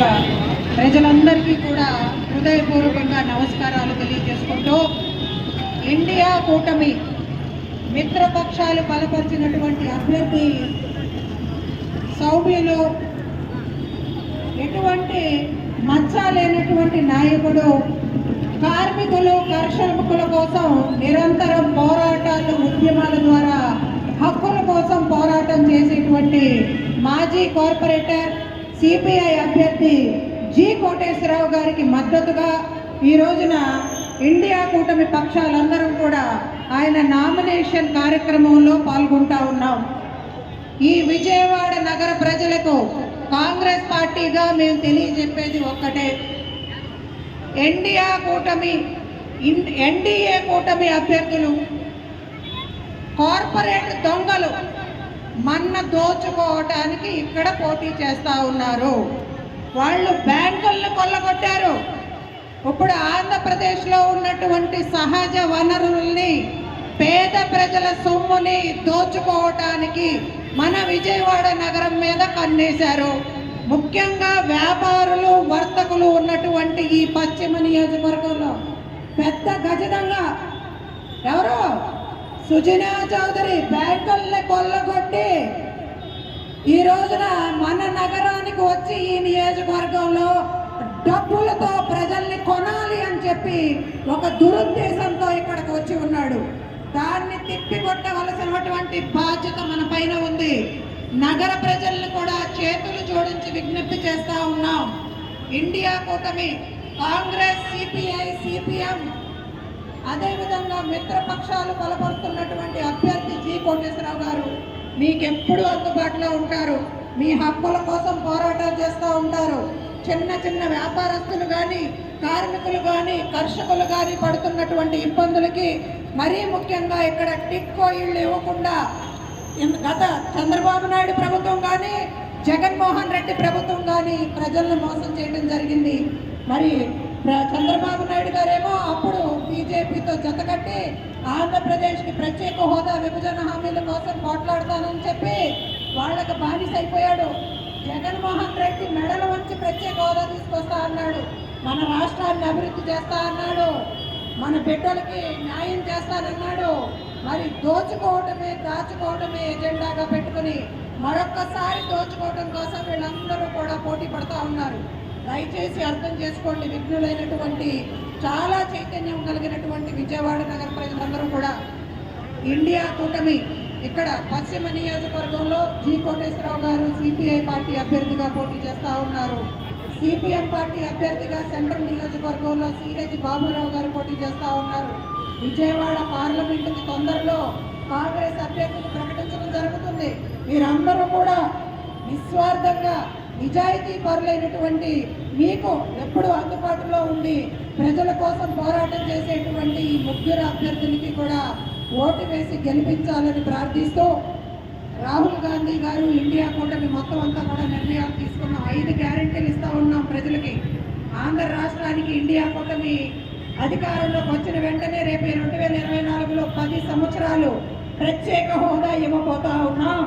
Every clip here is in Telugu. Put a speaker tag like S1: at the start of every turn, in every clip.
S1: నియోజకవర్గ ప్రజలందరికీ కూడా హృదయపూర్వకంగా నమస్కారాలు తెలియజేసుకుంటూ ఇండియా కూటమి మిత్రపక్షాలు బలపరిచినటువంటి అభ్యర్థి సౌమ్యులు ఎటువంటి మచ్చ లేనటువంటి నాయకుడు కార్మికులు కర్షకుల కోసం నిరంతరం పోరాటాలు ఉద్యమాల ద్వారా హక్కుల కోసం పోరాటం చేసేటువంటి మాజీ కార్పొరేటర్ సిపిఐ అభ్యర్థి జి కోటేశ్వరరావు గారికి మద్దతుగా ఈ రోజున ఇండియా కూటమి పక్షాలందరం కూడా ఆయన నామినేషన్ కార్యక్రమంలో పాల్గొంటా ఉన్నాం. ఈ విజయవాడ నగర ప్రజలకు కాంగ్రెస్ పార్టీగా మేము తెలియజెప్పేది ఒక్కటే. ఎన్డీఆ కూటమి ఎన్డీఏ కూటమి అభ్యర్థులు కార్పొరేట్ దొంగలు మన్న దోచుకోవటానికి ఇక్కడ పోటీ చేస్తా ఉన్నారు. వాళ్ళు బ్యాంకులను కొల్లగొట్టారు. ఇప్పుడు ఆంధ్రప్రదేశ్లో ఉన్నటువంటి సహజ వనరుల్ని పేద ప్రజల సొమ్ముని దోచుకోవటానికి మన విజయవాడ నగరం మీద కన్నేశారు. ముఖ్యంగా వ్యాపారులు వర్తకులు ఉన్నటువంటి ఈ పశ్చిమ నియోజకవర్గంలో. పెద్ద గజదంగా. ఎవరు? సుజనా చౌదరి బ్యాంకుల్ని కొల్లగొట్టి ఈ రోజున మన నగరానికి వచ్చి ఈ నియోజకవర్గంలో డబ్బులతో ప్రజల్ని కొనాలి అని చెప్పి ఒక దురుద్దేశంతో ఇక్కడికి వచ్చి ఉన్నాడు. దాన్ని తిప్పికొట్టవలసినటువంటి బాధ్యత మన పైన ఉంది. నగర ప్రజల్ని కూడా చేతులు జోడించి విజ్ఞప్తి చేస్తా ఉన్నాం. ఇండియా కూటమి కాంగ్రెస్ సిపిఐ సిపిఎం అదేవిధంగా మిత్రపక్షాలు బలపరుస్తున్నటువంటి అభ్యర్థి జి కోటేశ్వరరావు గారు మీకెప్పుడు అందుబాటులో ఉంటారు? మీ హక్కుల కోసం పోరాటాలు చేస్తూ ఉంటారు. చిన్న చిన్న వ్యాపారస్తులు కానీ కార్మికులు కానీ కర్షకులు కానీ పడుతున్నటువంటి ఇబ్బందులకి మరీ ముఖ్యంగా ఇక్కడ టిక్కో ఇళ్ళు ఇవ్వకుండా గత చంద్రబాబు నాయుడు ప్రభుత్వం కానీ జగన్మోహన్ రెడ్డి ప్రభుత్వం కానీ ప్రజలను మోసం చేయడం జరిగింది. మరి చంద్రబాబు నాయుడు గారేమో అప్పుడు బీజేపీతో జతకట్టి ఆంధ్రప్రదేశ్కి ప్రత్యేక హోదా విభజన హామీల కోసం పోట్లాడతానని చెప్పి వాళ్ళకి బానిస అయిపోయాడు జగన్మోహన్ రెడ్డి మెడల వంచి ప్రత్యేక హోదా తీసుకొస్తా అన్నాడు. మన రాష్ట్రాన్ని అభివృద్ధి చేస్తా అన్నాడు. మన బిడ్డలకి న్యాయం చేస్తానన్నాడు. మరి దోచుకోవటమే దాచుకోవటమే ఎజెండాగా పెట్టుకుని మరొక్కసారి దోచుకోవటం కోసం వీళ్ళందరూ కూడా పోటీ పడతా ఉన్నారు. దయచేసి అర్థం చేసుకోండి విఘ్నులైనటువంటి చాలా చైతన్యం కలిగినటువంటి విజయవాడ నగర ప్రజలందరూ కూడా ఇండియా కూటమి ఇక్కడ పశ్చిమ నియోజకవర్గంలో జి కోటేశ్వరరావు గారు సిపిఐ పార్టీ అభ్యర్థిగా పోటీ చేస్తూ ఉన్నారు. సిపిఎం పార్టీ అభ్యర్థిగా సెంట్రల్ నియోజకవర్గంలో సిహెచ్ బాబురావు గారు పోటీ చేస్తూ ఉన్నారు. విజయవాడ పార్లమెంటుకి తొందరలో కాంగ్రెస్ అభ్యర్థిని ప్రకటించడం జరుగుతుంది. మీరందరూ కూడా నిస్వార్థంగా నిజాయితీ పరులైనటువంటి మీకు ఎప్పుడు అందుబాటులో ఉండి ప్రజల కోసం పోరాటం చేసేటువంటి ఈ ముగ్గురు అభ్యర్థులకి కూడా ఓటు వేసి గెలిపించాలని ప్రార్థిస్తూ రాహుల్ గాంధీ గారు ఇండియా కూటమి మొత్తం అంతా కూడా నిర్ణయాలు తీసుకున్నాం ఐదు గ్యారెంటీలు ఇస్తూ ఉన్నాం ప్రజలకి. ఆంధ్ర రాష్ట్రానికి ఇండియా కూటమి అధికారంలోకి వచ్చిన వెంటనే రేపు రెండు వేల ఇరవై నాలుగులో పది సంవత్సరాలు ప్రత్యేక హోదా ఇవ్వబోతా ఉన్నాం.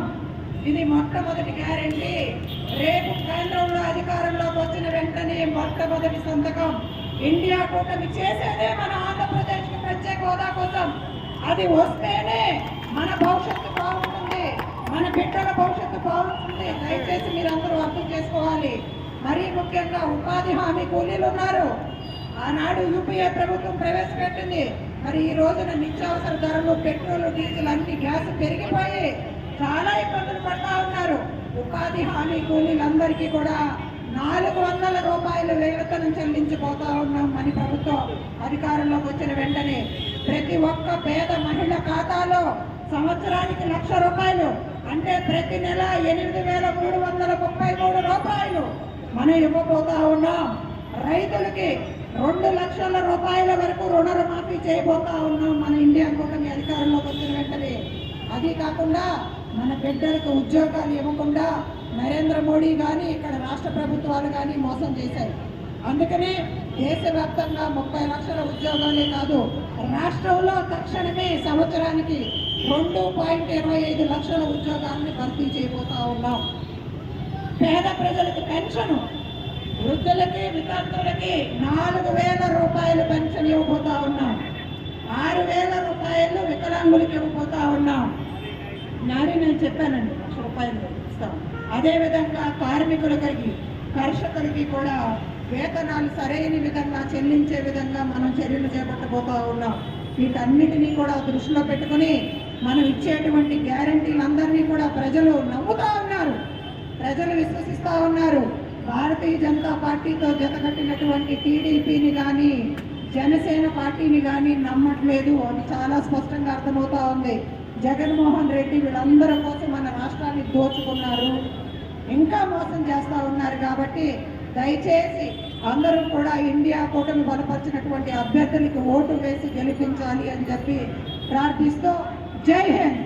S1: ఇది మొట్టమొదటి గ్యారెంటీ. రేపు కేంద్రంలో అధికారంలోకి వచ్చిన వెంటనే మొట్టమొదటి సంతకం. ఇండియా కూటమి చేసేదే మన ఆంధ్రప్రదేశ్కి ప్రత్యేక హోదా కోసం. అది వస్తేనే మన భవిష్యత్తు బాగుంటుంది. మన బిడ్డల భవిష్యత్తు బాగుంటుంది. దయచేసి మీరందరూ అర్థం చేసుకోవాలి. మరీ ముఖ్యంగా ఉపాధి హామీ కూలీలు ఉన్నారు. ఆనాడు యూపీఏ ప్రభుత్వం ప్రవేశపెట్టింది. మరి ఈ రోజున నిత్యావసర ధరలు పెట్రోల్ డీజిల్ అన్ని గ్యాస్ పెరిగిపోయి చాలా ఇబ్బందులు పడతా ఉన్నారు. ఉపాధి హామీ కూలీలందరికీ కూడా నాలుగు వందల రూపాయలు వేతనం చెల్లించిపోతా ఉన్నాం అని ప్రభుత్వం అధికారంలోకి వచ్చిన వెంటనే. ప్రతి ఒక్క పేద మహిళ ఖాతాలో సంవత్సరానికి లక్ష రూపాయలు అంటే ప్రతి నెల ఎనిమిది వేల మూడు వందల ముప్పై మూడు రూపాయలు మనం ఇవ్వబోతా ఉన్నాం. రైతులకి రెండు లక్షల రూపాయల వరకు రుణమాఫీ చేయబోతా ఉన్నాం మన ఇండియా కూటమి అధికారంలోకి వచ్చిన వెంటనే. అది కాకుండా మన బిడ్డలకు ఉద్యోగాలు ఇవ్వకుండా నరేంద్ర మోడీ కానీ ఇక్కడ రాష్ట్ర ప్రభుత్వాలు కానీ మోసం చేశారు అందుకనే దేశవ్యాప్తంగా ముప్పై లక్షల ఉద్యోగాలే కాదు రాష్ట్రంలో తక్షణమే సంవత్సరానికి రెండు పాయింట్ ఇరవై ఐదు లక్షల ఉద్యోగాలను భర్తీ చేయబోతా ఉన్నాం. పేద ప్రజలకు పెన్షన్ వృద్ధులకి వితంతులకి నాలుగు వేల రూపాయలు పెన్షన్ ఇవ్వబోతా ఉన్నాం. ఆరు వేల రూపాయలు వికలాంగులకి ఇవ్వబోతా ఉన్నాం. నాని నేను చెప్పానండి లక్ష రూపాయలు ఇస్తాం అదేవిధంగా కార్మికులకి కర్షకులకి కూడా వేతనాలు సరైన విధంగా చెల్లించే విధంగా మనం చర్యలు చేపట్టబోతూ ఉన్నాం. వీటన్నిటినీ కూడా దృష్టిలో పెట్టుకుని మనం ఇచ్చేటువంటి గ్యారంటీలందరినీ కూడా ప్రజలు నమ్ముతూ ఉన్నారు. ప్రజలు విశ్వసిస్తూ ఉన్నారు. భారతీయ జనతా పార్టీతో జతకట్టినటువంటి టీడీపీని కానీ జనసేన పార్టీని కానీ నమ్మట్లేదు అది చాలా స్పష్టంగా అర్థమవుతా ఉంది. జగన్మోహన్ రెడ్డి వీళ్ళందరి కోసం మన రాష్ట్రాన్ని దోచుకున్నారు. ఇంకా మోసం చేస్తూ ఉన్నారు కాబట్టి దయచేసి అందరూ కూడా ఇండియా కూటమి బలపరిచినటువంటి అభ్యర్థులకు ఓటు వేసి గెలిపించాలి అని చెప్పి ప్రార్థిస్తూ జై హింద్.